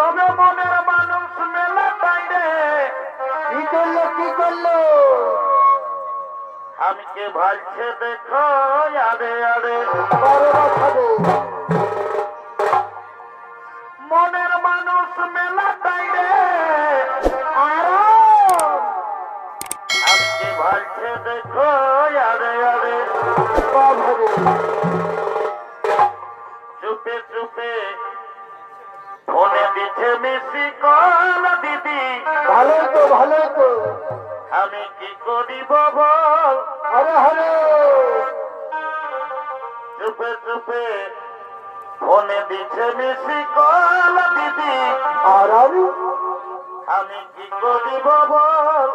তবে মনের মানুষ মেলা বাইরে কি করল কি করল? আমাকে ভালছে দেখো, আরে আরে। মনের মানুষ মেলা বাইরে আমাকে ভালছে দেখো, আরে আরে। ভালো তো। আমি কি করিব বল হরে হরে চুপে চুপে। ফোনে দিছে মিশি কল দিদি। আর আমি? কি করিব বল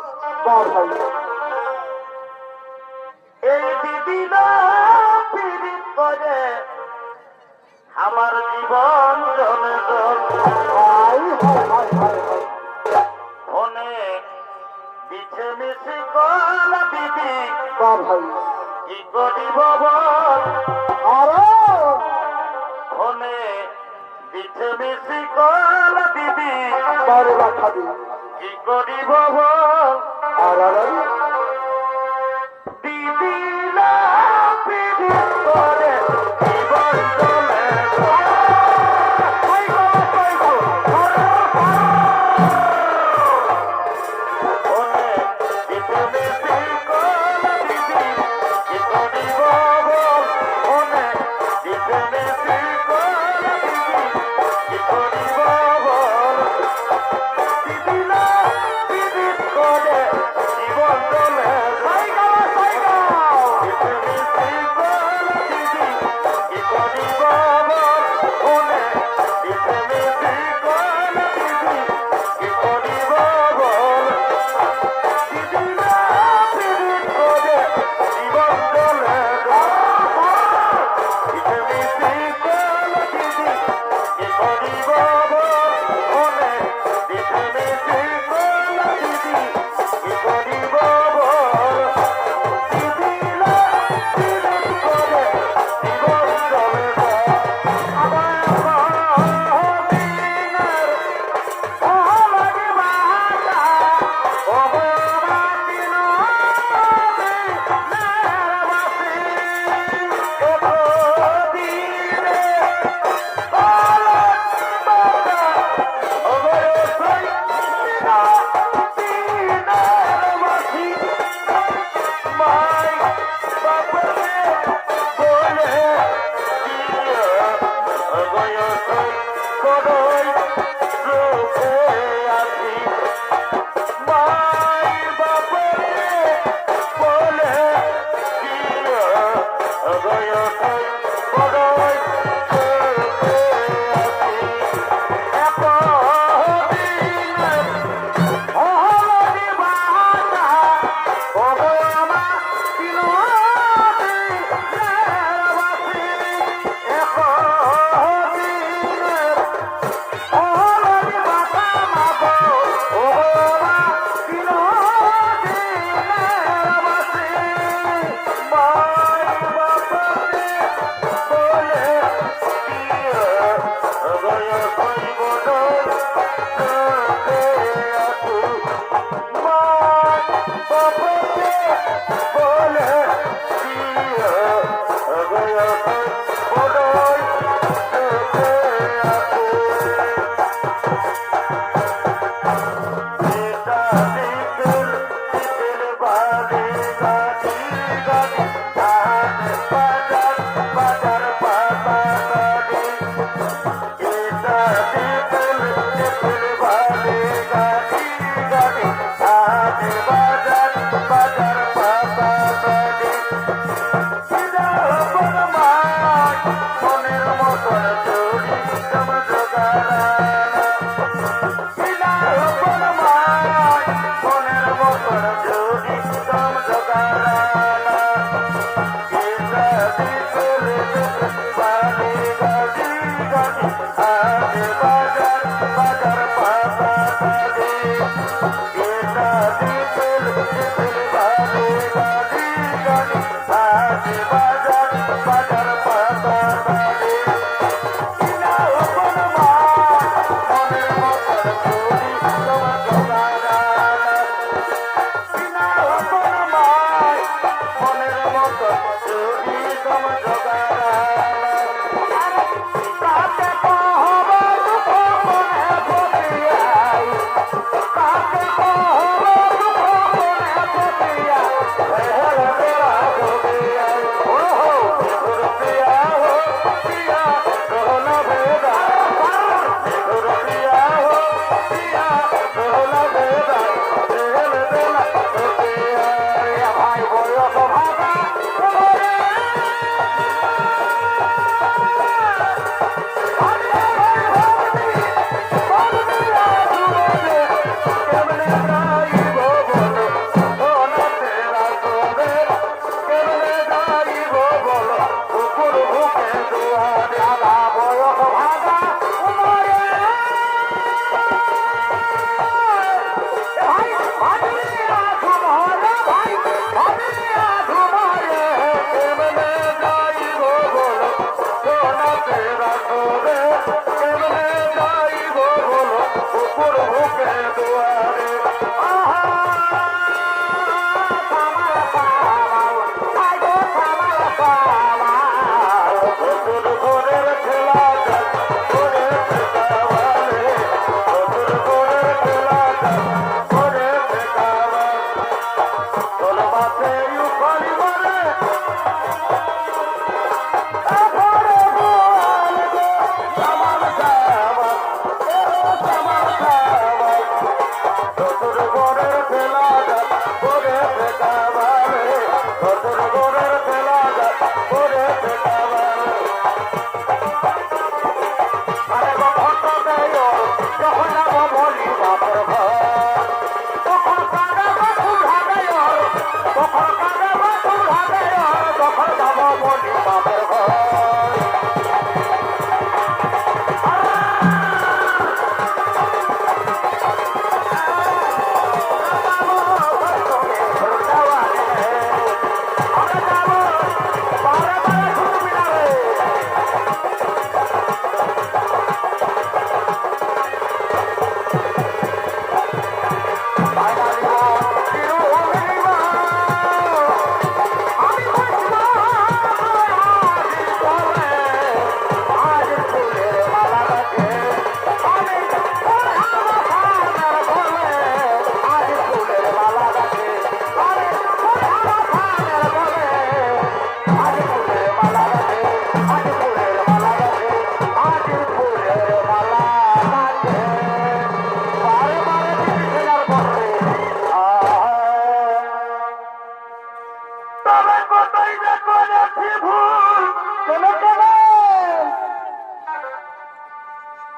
বাভাই কি করিব বল? আরাম ফোনে দিছে মিসি কল দিদি বারো খাবে কি করিব বল? আরাম Bhagavad Gita.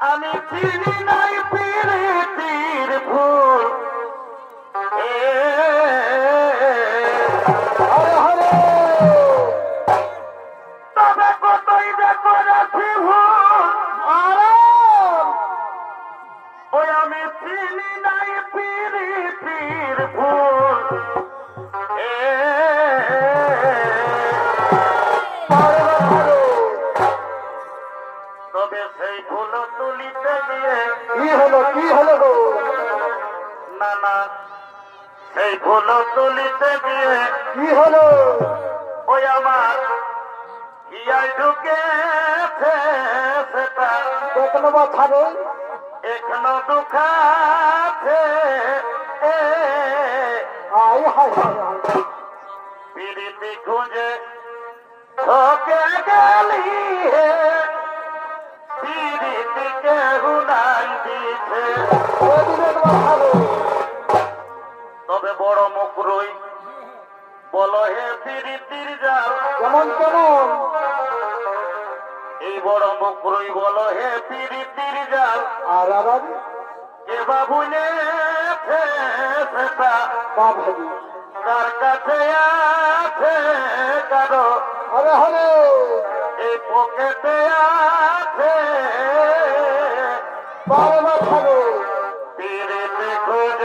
আমি চিনি নাই পীড়িতির ভুল কোনো নেই এখনও আয় হায় পিড়িতি খুঁজে ঠকে গেলি হে। পিড়িতি কেহু নাই দিছে। তবে বড় মুখ রই। বলো হে পিড়িতির যাও কেমন কেমন এই বড় বকরই বলো হে পিড়ি পিড়ি যাও আর আবার? কে বাবু সেটা কাছে আছে কারও? হরে হরে! এই পকেটে আছে। বারবার খাব পিড়ি খোঁজ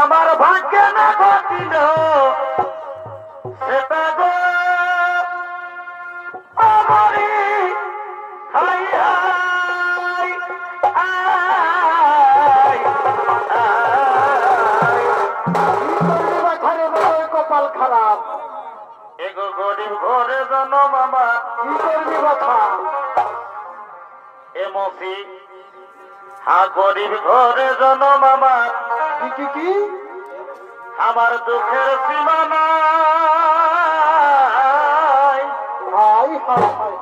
আমার ভাগ্যে না ঘটিল। সেটা গো আমারই হাই হাই খারাপ। এগো গরিব ঘরে জন্ম মামা কি করবি কথা? এমসি গরিব ঘরে জন্ম আমার। কি কি আমার দুঃখের সীমা নাই। হাই হাই হাই।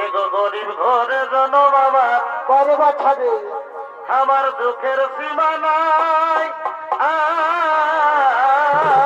এগো গরিব ঘরে জন্ম আমার। দুঃখের সীমা নাই। আই